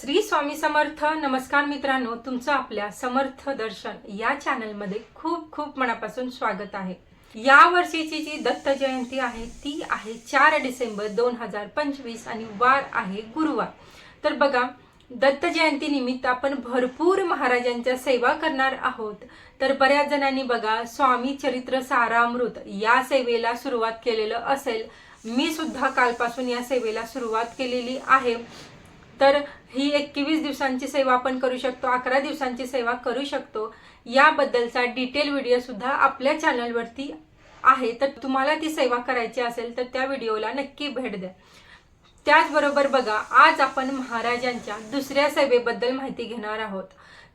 श्री स्वामी समर्थ नमस्कार मित्रांनो तुमचं आपल्या समर्थ दर्शन या चॅनलमध्ये खूप खूप मनापासून स्वागत आहे. या वर्षीची जी दत्त जयंती आहे ती आहे चार डिसेंबर दोन हजार पंचवीस आणि वार आहे गुरुवार. तर बघा दत्त जयंती निमित्त आपण भरपूर महाराजांच्या सेवा करणार आहोत. तर बऱ्याच जणांनी बघा स्वामी चरित्र सारामृत या सेवेला सुरुवात केलेलं असेल. मी सुद्धा कालपासून या सेवेला सुरुवात केलेली आहे. तर ही एकवीस दिवसांची सेवा आपण करू शकतो अकरा दिवसांची सेवा करू शकतो. याबद्दलचा डिटेल व्हिडिओ सुद्धा आपल्या चॅनलवरती आहे. तर तुम्हाला ती सेवा करायची असेल तर त्या व्हिडिओला नक्की भेट द्या. त्याचबरोबर बघा आज आपण महाराजांच्या दुसऱ्या सेवेबद्दल माहिती घेणार आहोत.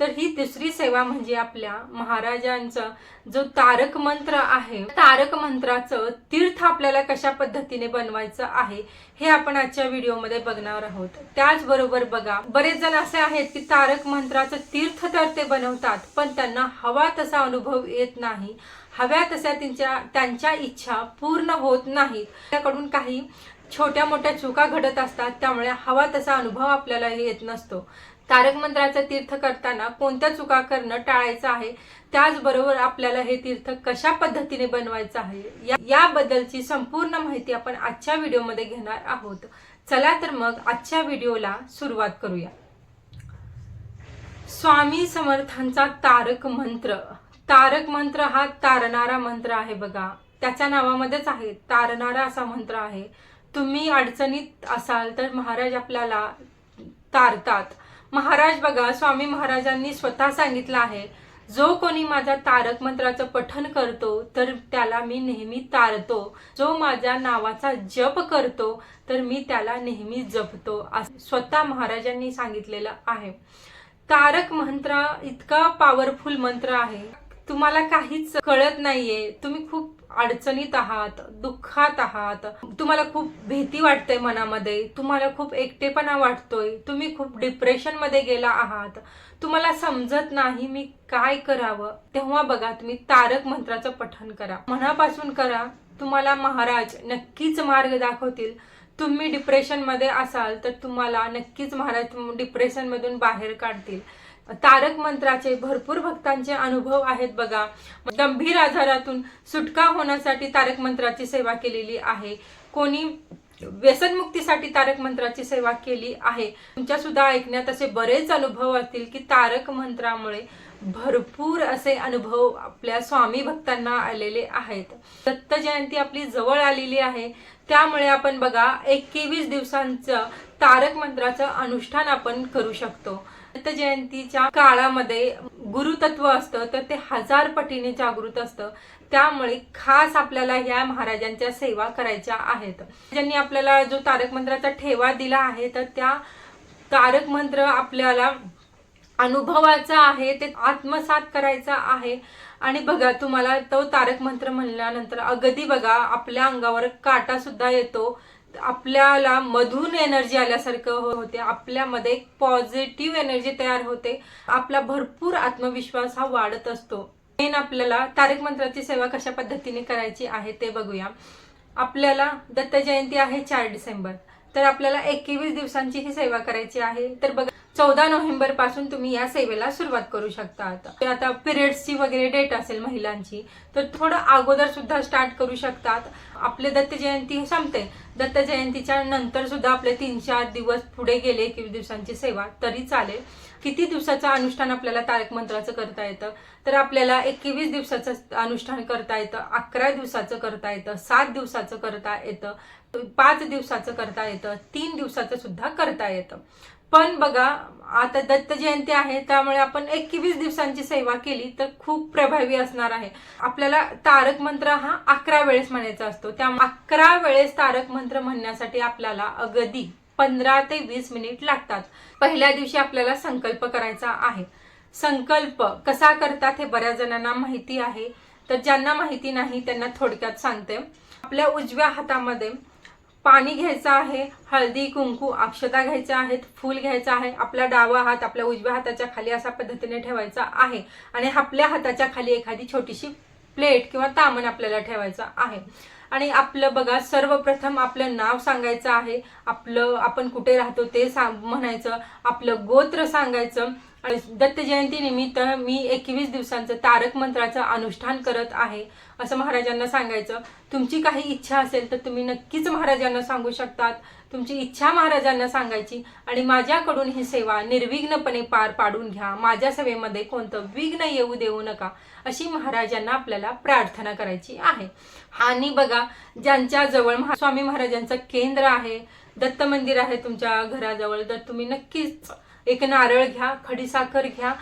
तर ही दुसरी सेवा म्हणजे आपल्या महाराजांचा जो तारक मंत्र आहे तारक मंत्राचं तीर्थ आपल्याला कशा पद्धतीने बनवायचं आहे हे आपण आजच्या व्हिडिओमध्ये बघणार आहोत. त्याचबरोबर बघा बरेच जण असे आहेत की तारक मंत्राचं तीर्थ तर ते बनवतात पण त्यांना हवा तसा अनुभव येत नाही. हव्या तशा त्यांच्या त्यांच्या इच्छा पूर्ण होत नाहीत. त्याकडून काही छोट्या मोठ्या चुका घडत असतात त्यामुळे हवा तसा अनुभव आपल्याला येत नसतो. तारक मंत्राचं तीर्थ करताना कोणत्या चुका करणं टाळायचं आहे त्याचबरोबर आपल्याला हे तीर्थ कशा पद्धतीने बनवायचं आहे या- याबद्दलची संपूर्ण माहिती आपण आजच्या व्हिडिओमध्ये घेणार आहोत. चला तर मग आजच्या व्हिडिओला सुरुवात करूया. स्वामी समर्थांचा तारक मंत्र. तारक मंत्र हा तारणारा मंत्र आहे बघा. त्याच्या नावामध्येच आहे तारणारा असा मंत्र आहे. तुम्ही अडचणीत असाल तर महाराज आपल्याला तारतात. महाराज बघा स्वामी महाराजांनी स्वतः सांगितलं आहे जो कोणी माझा तारक मंत्राचं पठन करतो तर त्याला मी नेहमी तारतो. जो माझ्या नावाचा जप करतो तर मी त्याला नेहमी जपतो. असं स्वतः महाराजांनी सांगितलेलं आहे. तारक मंत्र इतका पॉवरफुल मंत्र आहे. तुम्हाला काहीच कळत नाहीये. तुम्ही खूप अडचणीत आहात दुःखात आहात. तुम्हाला खूप भीती वाटते मनामध्ये. तुम्हाला खूप एकटेपणा वाटतोय. तुम्ही खूप डिप्रेशनमध्ये गेला आहात. तुम्हाला समजत नाही मी काय करावं. तेव्हा बघा तुम्ही तारक मंत्राचं पठण करा. मनापासून करा तुम्हाला महाराज नक्कीच मार्ग दाखवतील. तुम्ही डिप्रेशनमध्ये असाल तर तुम्हाला नक्कीच महाराज डिप्रेशन मधून बाहेर काढतील. तारक मंत्राचे भरपूर भक्तांचे अनुभव आहेत बघा. गंभीर आजारातून सुटका होण्यासाठी तारक मंत्राची सेवा केलेली आहे. कोणी व्यसनमुक्तीसाठी तारक मंत्राची सेवा केली आहे. तुमच्या सुद्धा ऐकण्यात असे बरेच अनुभव असतील की तारक मंत्रामुळे भरपूर असे अनुभव आपल्या स्वामी भक्तांना आलेले आहेत. दत्त जयंती आपली जवळ आलेली आहे. त्यामुळे आपण बघा एकवीस दिवसांचं तारक मंत्राचं अनुष्ठान आपण करू शकतो. दत्त जयंतीच्या काळामध्ये गुरुतत्व असतं तर ते हजार पटीने जागृत असतं. त्यामुळे खास आपल्याला ह्या महाराजांच्या सेवा करायच्या आहेत. ज्यांनी आपल्याला जो तारक मंत्राचा ठेवा दिला आहे तर त्या तारक मंत्र आपल्याला अनुभवाचा आहे ते आत्मसात करायचा आहे. आणि बघा तुम्हाला तो तारक मंत्र म्हणल्यानंतर अगदी बघा आपल्या अंगावर काटा सुद्धा येतो. आपल्याला मधून एनर्जी आल्यासारखं हो- होते. आपल्यामध्ये एक पॉझिटिव्ह एनर्जी तयार होते. आपला भरपूर आत्मविश्वास हा वाढत असतो. मेन आपल्याला तारक मंत्राची सेवा कशा पद्धतीने करायची आहे ते बघूया. आपल्याला दत्त जयंती आहे चार डिसेंबर. तर आपल्याला एकवीस दिवसांची ही सेवा करायची आहे. तर बघा चौदा नोव्हेंबरपासून तुम्ही या सेवेला सुरुवात करू शकता. आता आता पिरियड्सची वगैरे डेट असेल महिलांची तर थोडं अगोदर सुद्धा स्टार्ट करू शकतात. आपले दत्त जयंती संपते. दत्त जयंतीच्या नंतर सुद्धा आपले तीन चार दिवस पुढे गेले एकवीस दिवसांची सेवा तरी चालेल. किती दिवसाचं अनुष्ठान आपल्याला तारक मंत्राचं करता येतं? तर आपल्याला एकवीस दिवसाचं अनुष्ठान करता येतं अकरा दिवसाचं करता येतं सात दिवसाचं करता येतं पाच दिवसाचं करता येतं तीन दिवसाचं सुद्धा करता येतं. पण बघा आता दत्त जयंती आहे त्यामुळे आपण एकवीस दिवसांची सेवा केली तर खूप प्रभावी असणार आहे. आपल्याला तारक मंत्र हा अकरा वेळेस म्हणायचा असतो. त्या अकरा वेळेस तारक मंत्र म्हणण्यासाठी आपल्याला अगदी पंधरा ते वीस मिनिट लागतात. पहिल्या दिवशी आपल्याला संकल्प करायचा आहे. संकल्प कसा करतात हे बऱ्याच जणांना माहिती आहे. तर ज्यांना माहिती नाही त्यांना थोडक्यात सांगते. आपल्या उजव्या हातामध्ये पाणी घ्यायचं आहे हळदी कुंकू अक्षता घ्यायच्या आहेत फूल घ्यायचं आहे आपला डावा हात आपल्या उजव्या हाताच्या खाली अशा पद्धतीने ठेवायचा आहे. आणि आपल्या हाताच्या खाली एखादी छोटीशी प्लेट किंवा तामण आपल्याला ठेवायचं आहे. आणि आपलं बघा सर्वप्रथम आपलं नाव सांगायचं आहे. आपलं आपण कुठे राहतो ते सांग म्हणायचं. आपलं गोत्र सांगायचं. दत्त जयंती निमित्त मी एकवीस दिवसांचं तारक मंत्राचं अनुष्ठान करत आहे असं महाराजांना सांगायचं. तुमची काही इच्छा असेल तर तुम्ही नक्कीच महाराजांना सांगू शकतात. तुमची इच्छा महाराजांना सांगायची आणि माझ्याकडून ही सेवा निर्विघ्नपणे पार पाडून घ्या. माझ्या सेवेमध्ये कोणतं विघ्न येऊ देऊ नका अशी महाराजांना आपल्याला प्रार्थना करायची आहे. आणि बघा ज्यांच्या जवळ महा- स्वामी महाराजांचं केंद्र आहे दत्त मंदिर आहे तुमच्या घराजवळ तर तुम्ही नक्कीच एक नारळ घ्या खडीसाखर घ्या.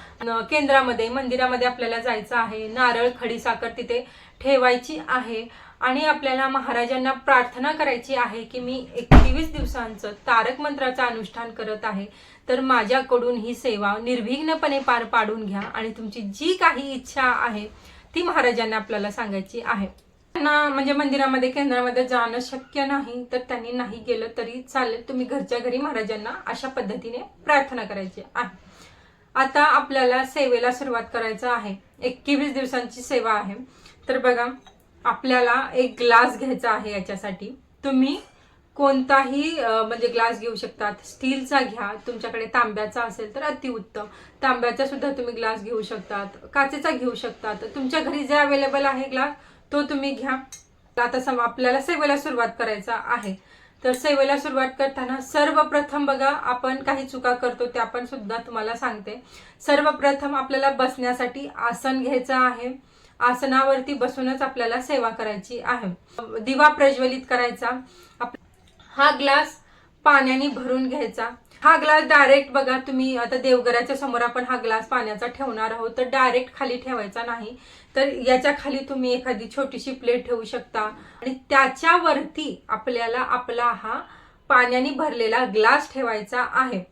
केंद्रामध्ये मंदिरामध्ये आपल्याला जायचं आहे. नारळ खडीसाखर तिथे ठेवायची आहे. आणि आपल्याला महाराजांना प्रार्थना करायची आहे की मी एकवीस दिवसांचं तारक मंत्राचं अनुष्ठान करत आहे. तर माझ्याकडून ही सेवा निर्विघ्नपणे पार पाडून घ्या आणि तुमची जी काही इच्छा आहे ती महाराजांना आपल्याला सांगायची आहे. त्यांना म्हणजे मंदिरामध्ये केंद्रामध्ये जाणं शक्य नाही तर त्यांनी नाही गेलं तरी चालेल. तुम्ही घरच्या घरी महाराजांना अशा पद्धतीने प्रार्थना करायची आहे. आता आपल्याला सेवेला सुरुवात करायचं आहे. एकवीस दिवसांची सेवा आहे. तर बघा आपल्याला एक ग्लास घ्यायचा आहे याच्यासाठी. तुम्ही कोणताही म्हणजे ग्लास घेऊ शकतात. स्टीलचा घ्या. तुमच्याकडे तांब्याचा असेल तर अतिउत्तम. तांब्याचा सुद्धा तुम्ही ग्लास घेऊ शकतात. काचेचा घेऊ शकतात. तुमच्या घरी जे अवेलेबल आहे ग्लास तो तुम्ही घ्या. आता सम आपल्याला सेवेला सुरुवात करायचा आहे. तर सेवेला सुरुवात करताना सर्वप्रथम बघा आपण काही चुका करतो त्या पण सुद्धा तुम्हाला सांगते. सर्वप्रथम आपल्याला बसण्यासाठी आसन घ्यायचं आहे. आसनावरती बसूनच आपल्याला सेवा करायची आहे. दिवा प्रज्वलित करायचा. हा ग्लास पाण्याने भरून घ्यायचा. हा ग्लास डायरेक्ट बघा तुम्ही आता देवघराच्या समोर आपण हा ग्लास पाण्याचा ठेवणार आहोत तर डायरेक्ट खाली ठेवायचा नाही. तर याच्या खाली तुम्ही एखादी छोटीशी प्लेट ठेवू शकता. आणि त्याच्यावरती आपल्याला आपला हा पाण्याने भरलेला ग्लास ठेवायचा आहे.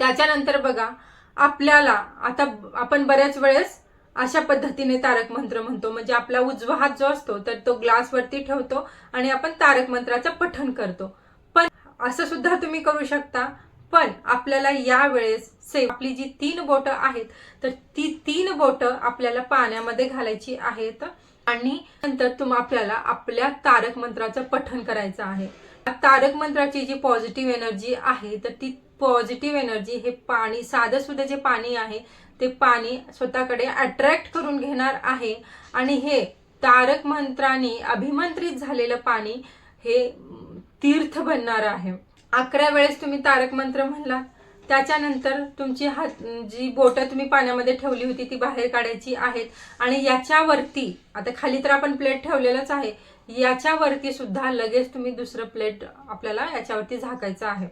त्याच्यानंतर बघा आपल्याला आता आपण बऱ्याच वेळेस अशा पद्धतीने तारक मंत्र म्हणतो. म्हणजे आपला उजवा हात जो असतो तर तो ग्लासवरती ठेवतो आणि आपण तारक मंत्राचं पठण करतो. पण असं सुद्धा तुम्ही करू शकता. पण आपल्याला यावेळेस वेळेस आपली जी तीन बोटं आहेत तर ती तीन बोटं आपल्याला पाण्यामध्ये घालायची आहेत आणि नंतर तुम आपल्याला आपल्या तारक मंत्राचं पठण करायचं आहे. तारक मंत्राची जी पॉझिटिव्ह एनर्जी आहे तर ती पॉझिटिव्ह एनर्जी हे पाणी साधं सुद्धा जे पाणी आहे ते पाणी स्वतःकडे अट्रॅक्ट करून घेणार आहे. आणि हे तारक मंत्राने अभिमंत्रित झालेलं पाणी हे तीर्थ बनणार आहे. अकरा वेळेस तुम्ही तारक मंत्र म्हणला त्याच्यानंतर तुमची हात जी बोटं तुम्ही पाण्यामध्ये ठेवली होती ती बाहेर काढायची आहेत. आणि याच्यावरती आता खाली तर आपण प्लेट ठेवलेलंच आहे याच्यावरती सुद्धा लगेच तुम्ही दुसरं प्लेट आपल्याला याच्यावरती झाकायचं आहे.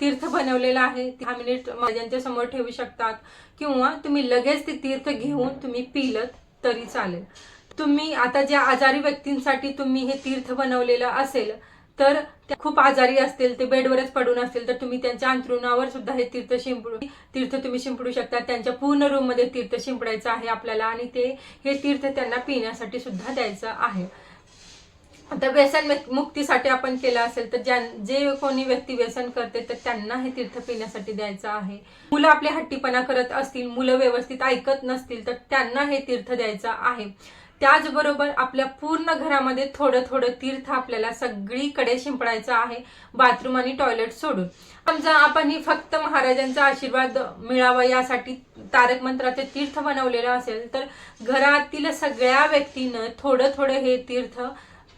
तीर्थ बनवलेलं आहे दहा मिनिट माझ्यांच्या समोर ठेवू शकतात. किंवा तुम्ही लगेच ते तीर्थ घेऊन तुम्ही पिलत तरी चालेल. तुम्ही आता ज्या आजारी व्यक्तींसाठी तुम्ही हे तीर्थ बनवलेलं असेल तर त्या खूप आजारी असतील ते बेडवरच पडून असतील तर तुम्ही त्यांच्या अंथरुणावर सुद्धा हे तीर्थ शिंपडू तीर्थ तुम्ही शिंपडू शकता. त्यांच्या पूर्ण रूममध्ये तीर्थ शिंपडायचं आहे आपल्याला आणि ते हे तीर्थ त्यांना पिण्यासाठी सुद्धा द्यायचं आहे. आता व्यसन मुक्तीसाठी आपण केलं असेल तर ज्या जे कोणी व्यक्ती व्यसन करते तर त्यांना हे तीर्थ पिण्यासाठी द्यायचं आहे. मुलं आपले हट्टीपणा करत असतील मुलं व्यवस्थित ऐकत नसतील तर त्यांना हे तीर्थ द्यायचं आहे. त्याचबरोबर आपल्या पूर्ण घरामध्ये थोडं थोडं तीर्थ आपल्याला सगळीकडे शिंपडायचं आहे बाथरूम आणि टॉयलेट सोडून. समजा आपण ही फक्त महाराजांचा आशीर्वाद मिळावा यासाठी तारक मंत्राचे तीर्थ बनवलेलं असेल तर घरातील सगळ्या व्यक्तीनं थोडं थोडं हे तीर्थ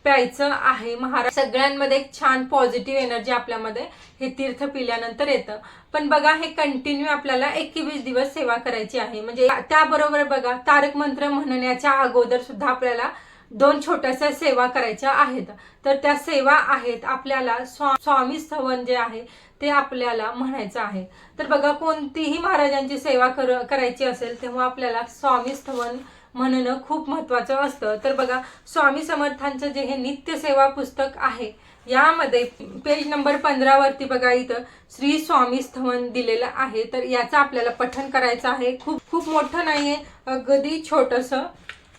प्यायचं आहे. महाराज सगळ्यांमध्ये एक छान पॉझिटिव्ह एनर्जी आपल्यामध्ये हे तीर्थ पिल्यानंतर येतं. पण बघा हे कंटिन्यू आपल्याला एकवीस दिवस सेवा करायची आहे. म्हणजे त्याबरोबर बघा तारक मंत्र म्हणण्याच्या अगोदर सुद्धा आपल्याला दोन छोट्याशा सेवा करायच्या आहेत. तर त्या सेवा आहेत आपल्याला स्वा- स्वामी स्थवन जे आहे ते आपल्याला म्हणायचं आहे. तर बघा कोणतीही महाराजांची सेवा कर करायची असेल तेव्हा आपल्याला स्वामी स्थवन म्हणणं खूप महत्वाचं असतं. तर बघा स्वामी समर्थांचं जे हे नित्य सेवा पुस्तक आहे यामध्ये पेज नंबर पंधरावरती बघा इथं श्री स्वामी स्थवन दिलेलं आहे. तर याचं आपल्याला पठन करायचं आहे. खूप खूप मोठं नाही आहे अगदी छोटस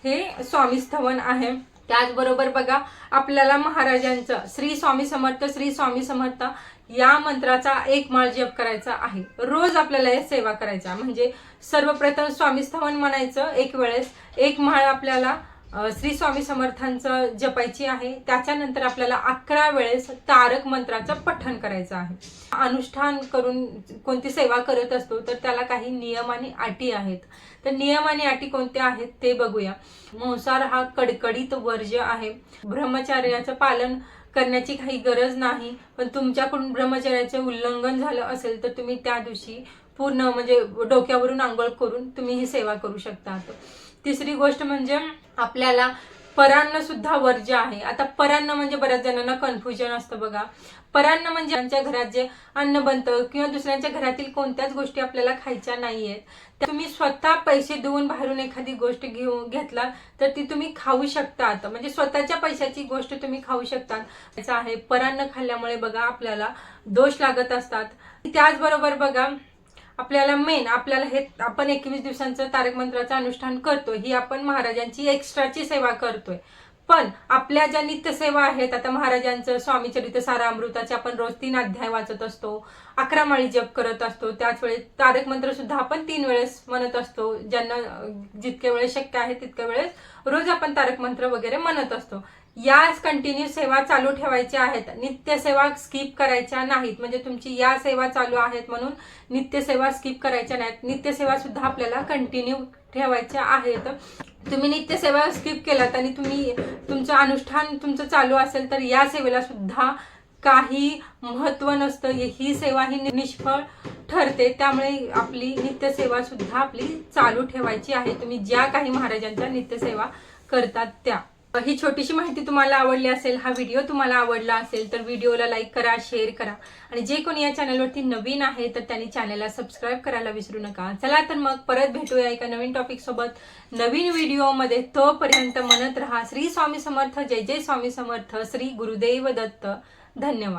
हे स्वामी स्थवन आहे. त्याचबरोबर बघा आपल्याला महाराजांचं श्री स्वामी समर्थ श्री स्वामी समर्थ या मंत्राचा एक माळ जप करायचा आहे. रोज आपल्याला हे सेवा करायचा. म्हणजे सर्वप्रथम स्वामी स्थवन म्हणायचं एक वेळेस एक माळ आपल्याला श्री स्वामी समर्थांचं जपायची आहे त्याच्यानंतर आपल्याला अकरा वेळेस तारक मंत्राचं पठण करायचं आहे. अनुष्ठान करून कोणती सेवा करत असतो तर त्याला काही नियम आणि अटी आहेत. तर नियम आणि अटी कोणत्या आहेत ते बघूया. मांसाहार हा कडकडीत वर्ज्य आहे. ब्रह्मचार्याचं पालन करण्याची काही गरज नाही पण तुमच्याकडून ब्रह्मचर्याचे उल्लंघन झालं असेल तर तुम्ही त्या दिवशी पूर्ण म्हणजे डोक्यावरून आंघोळ करून तुम्ही ही सेवा करू शकता तिसरी गोष्ट म्हणजे आपल्याला परान्न सुद्धा वर्ज्य आहे. आता परान्न म्हणजे बऱ्याच जणांना कन्फ्युजन असतं बघा. परान्न म्हणजे आमच्या घरात जे अन्न बनतं किंवा दुसऱ्यांच्या घरातील कोणत्याच गोष्टी आपल्याला खायच्या नाहीयेत. त्या तुम्ही स्वतः पैसे देऊन बाहेरून एखादी गोष्ट घेऊन घेतला तर ती तुम्ही खाऊ शकतात. म्हणजे स्वतःच्या पैशाची गोष्ट तुम्ही खाऊ शकतात. त्याचं आहे परान्न खाल्ल्यामुळे बघा आपल्याला दोष लागत असतात. त्याचबरोबर बघा आपल्याला मेन आपल्याला हे आपण एकवीस दिवसांचं तारक मंत्राचं अनुष्ठान करतोय ही आपण महाराजांची एक्स्ट्राची सेवा करतोय. पण आपल्या ज्या नित्यसेवा आहेत आता महाराजांचं स्वामी चरित्र सारा अमृताचे आपण रोज तीन अध्याय वाचत असतो अकरा माळी जप करत असतो त्याच वेळेस तारक मंत्र सुद्धा आपण तीन वेळेस म्हणत असतो ज्यांना जितके जितक्या वेळेस शक्य आहे तितक्या वेळेस रोज आपण तारक मंत्र वगैरे म्हणत असतो. या कंटिन्यू सेवा चालू ठेवायच्या आहेत. नित्य सेवा स्किप करायच्या नाहीत. म्हणजे तुमची या सेवा चालू आहेत म्हणून नित्य सेवा स्किप करायच्या नाहीत. नित्य सेवा सुद्धा आपल्याला कंटिन्यू ठेवायच्या आहेत. तुम्ही नित्य सेवा स्किप केलात आणि तुम्ही तुमचं अनुष्ठान तुमचं चालू असेल तर या सेवेला सुद्धा काही महत्त्व नसतं. ही सेवा ही निष्फळ ठरते. त्यामुळे आपली नित्यसेवा सुद्धा आपली चालू ठेवायची आहे. तुम्ही ज्या काही महाराजांच्या नित्यसेवा करतात त्या. ही छोटीशी माहिती तुम्हाला आवडली असेल हा व्हिडिओ तुम्हाला आवडला असेल तर व्हिडिओला लाईक करा शेअर करा. आणि जे कोणी या चॅनलवरती नवीन आहे तर त्यांनी चॅनलला सबस्क्राईब करायला विसरू नका. चला तर मग परत भेटूया एका नवीन टॉपिक सोबत. नवीन व्हिडिओमध्ये तोपर्यंत म्हणत राहा. श्री स्वामी समर्थ. जय जय स्वामी समर्थ. श्री गुरुदेव दत्त. धन्यवाद.